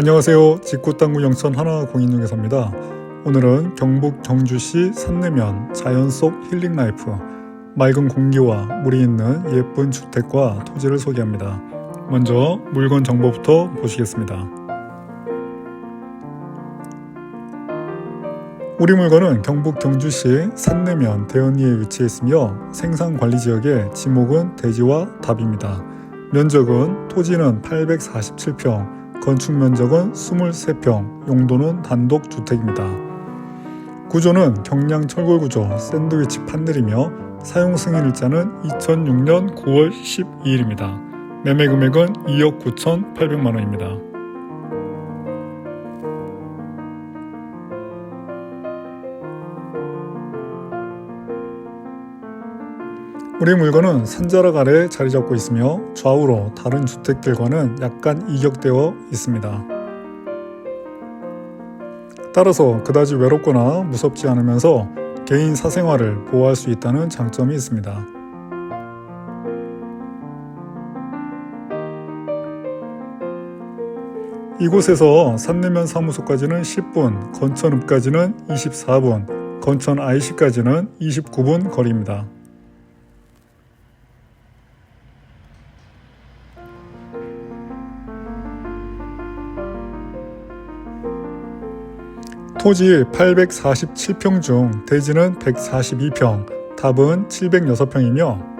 안녕하세요. 직구땅구 영천 하나 공인중개사입니다. 오늘은 경북 경주시 산내면 자연 속 힐링 라이프 맑은 공기와 물이 있는 예쁜 주택과 토지를 소개합니다. 먼저 물건 정보부터 보시겠습니다. 우리 물건은 경북 경주시 산내면 대연리에 위치해 있으며 생산 관리 지역의 지목은 대지와 답입니다. 면적은 토지는 847평, 건축 면적은 23평, 용도는 단독 주택입니다. 구조는 경량 철골 구조 샌드위치 판넬이며 사용 승인 일자는 2006년 9월 12일입니다. 매매 금액은 2억 9,800만 원입니다. 우리 물건은 산자락 아래 자리 잡고 있으며 좌우로 다른 주택들과는 약간 이격되어 있습니다. 따라서 그다지 외롭거나 무섭지 않으면서 개인 사생활을 보호할 수 있다는 장점이 있습니다. 이곳에서 산내면 사무소까지는 10분, 건천읍까지는 24분, 건천 IC까지는 29분 거리입니다. 토지 847평 중 대지는 142평, 답은 706평이며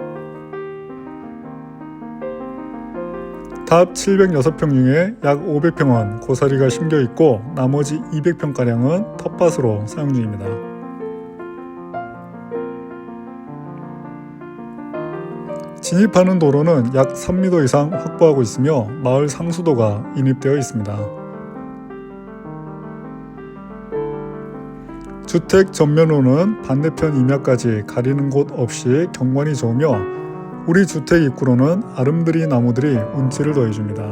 답 706평 중에 약 500평은 고사리가 심겨 있고 나머지 200평가량은 텃밭으로 사용 중입니다. 진입하는 도로는 약 3m 이상 확보하고 있으며 마을 상수도가 인입되어 있습니다. 주택 전면으로는 반대편 임야까지 가리는 곳 없이 경관이 좋으며 우리 주택 입구로는 아름드리 나무들이 운치를 더해줍니다.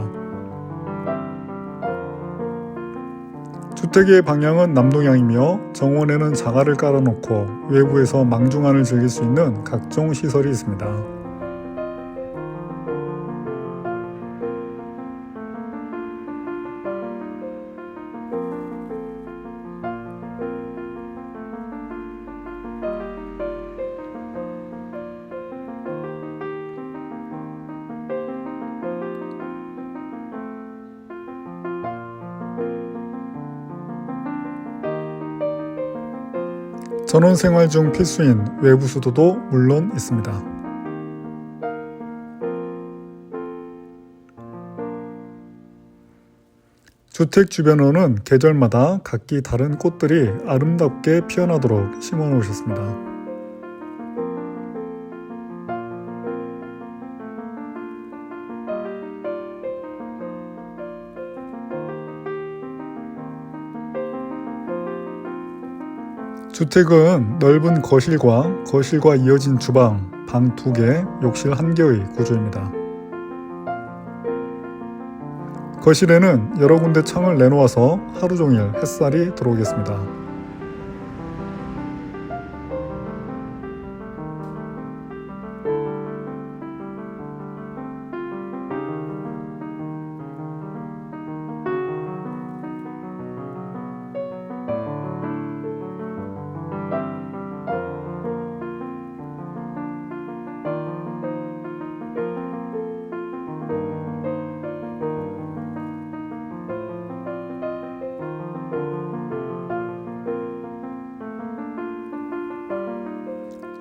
주택의 방향은 남동향이며 정원에는 자갈을 깔아놓고 외부에서 망중안을 즐길 수 있는 각종 시설이 있습니다. 전원 생활 중 필수인 외부 수도도 물론 있습니다. 주택 주변으로는 계절마다 각기 다른 꽃들이 아름답게 피어나도록 심어 놓으셨습니다. 주택은 넓은 거실과 거실과 이어진 주방, 방 2개, 욕실 1개의 구조입니다. 거실에는 여러 군데 창을 내놓아서 하루 종일 햇살이 들어오겠습니다.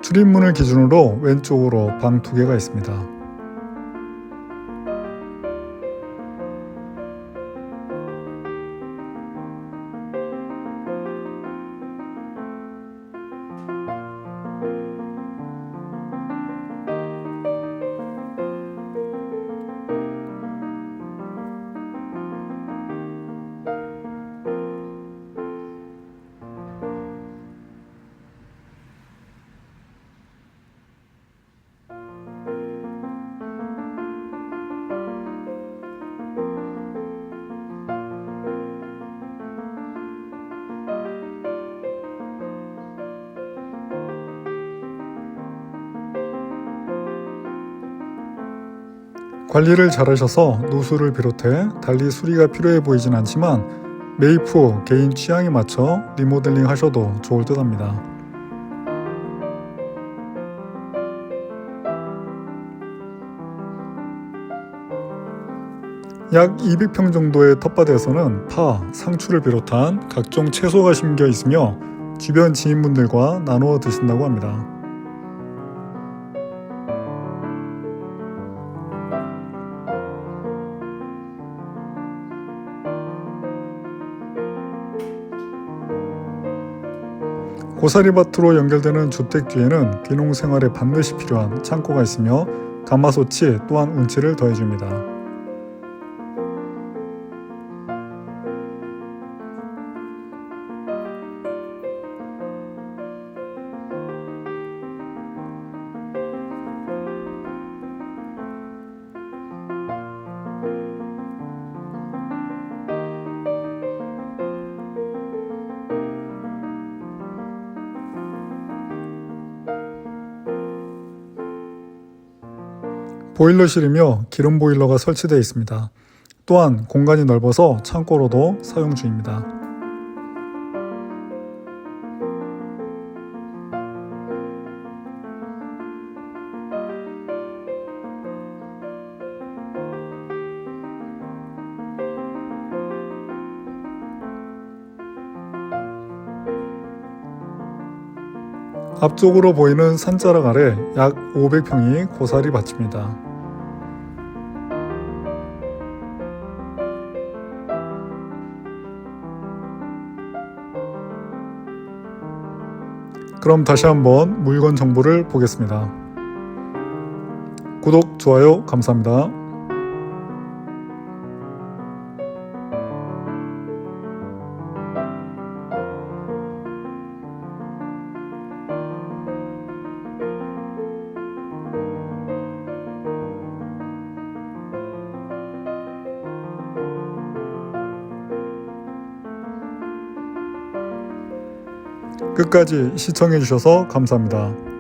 출입문을 기준으로 왼쪽으로 방 두 개가 있습니다. 관리를 잘하셔서 누수를 비롯해 달리 수리가 필요해 보이진 않지만 매입 후 개인 취향에 맞춰 리모델링 하셔도 좋을 듯 합니다. 약 200평 정도의 텃밭에서는 파, 상추를 비롯한 각종 채소가 심겨 있으며 주변 지인분들과 나누어 드신다고 합니다. 고사리밭으로 연결되는 주택 뒤에는 귀농 생활에 반드시 필요한 창고가 있으며 가마솥이 또한 운치를 더해줍니다. 보일러실이며 기름 보일러가 설치되어 있습니다. 또한 공간이 넓어서 창고로도 사용 중입니다. 앞쪽으로 보이는 산자락 아래 약 500평이 고사리 밭입니다. 그럼 다시 한번 물건 정보를 보겠습니다. 구독, 좋아요 감사합니다. 끝까지 시청해주셔서 감사합니다.